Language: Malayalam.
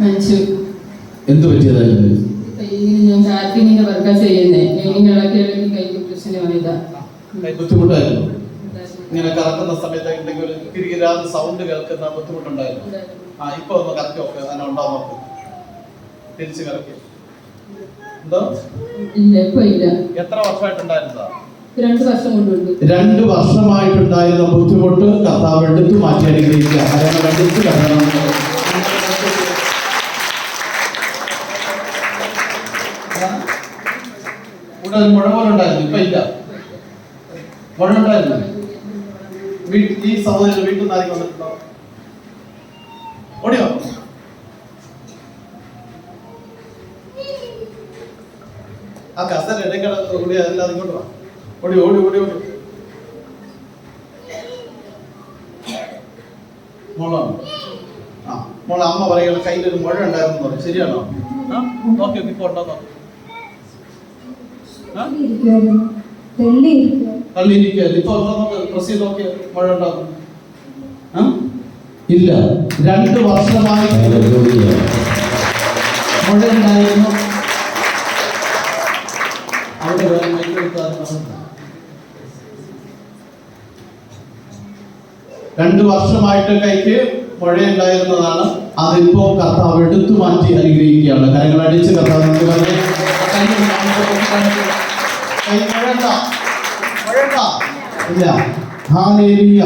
മരിച്ചു. എന്ത് പറ്റിയതായിരുന്നു? ഞാൻ കാറ്റിങ്ങിന്റെ വർക്കാ ചെയ്യുന്നേ. ഇങ്ങനെ ഇളക്കി ഇളക്കി കൈക്ക് പ്രശ്നമായതാ ബുദ്ധിമുട്ടായിരുന്നു. ഇങ്ങനെ കറക്കുന്ന സമയത്ത് എന്തെങ്കിലും ഒരു കിരികിരാന്ന് സൗണ്ട് കേൾക്കുന്ന ബുദ്ധിമുട്ടുണ്ടായിരുന്നു. ആ ഇപ്പൊ ഒന്ന് കറക്കി നോക്ക്. അങ്ങനെ ഉണ്ടാവും തിരിച്ചു തിരിച്ച് കറക്കി. എന്തോ? എത്ര വർഷമായിട്ടുണ്ടായിരുന്നതാ? രണ്ട് വർഷം കൊണ്ടുണ്ട്. രണ്ട് വർഷമായിട്ടുണ്ടായിരുന്ന ബുദ്ധിമുട്ട് കർത്താവ് എടുത്തു മാറ്റി അനുഗ്രഹിക്കുക എടുത്തു കരണം ഇവിടെ ഒരു മുഴ പോലെ ഉണ്ടായിരുന്നു ഇപ്പൊ ഇല്ല. മുഴ ഉണ്ടായിരുന്നു. ഈ സഹോദരൻ വീട്ടിൽ നിന്ന് വന്നിട്ടുണ്ടോ? ഓടിയോ? ആ കസര ഇടയ്ക്കട കൂടി അതില്ലാതെ ഇങ്ങോട്ട് വാ. ഓടി ഓടി ഓടി ഓടി. മോളാണ് ആ മോളെ അമ്മ പറയുകയാണ് കയ്യിലൊരു മുഴ ഉണ്ടായിരുന്നു ശരിയാണോ? നോക്കി നോക്ക് തള്ളിയിരിക്കുകയല്ലേ ഇപ്പൊ പ്രസ് നോക്കി മഴ ഉണ്ടാകും? ഇല്ല. രണ്ട് വർഷമായി മഴ ഉണ്ടായിരുന്നു. അവിടെ വേറെ മൈക്കെടുത്താൽ രണ്ട് വർഷമായിട്ട് കൈക്ക് മുഴയുണ്ടായിരുന്നതാണ് അതിപ്പോ കർത്താവ് എടുത്തു മാറ്റി അനുഗ്രഹിക്കുകയാണ്. കരങ്ങൾ അടിച്ച് കർത്താവ് ഇല്ല ഹാലേലിയ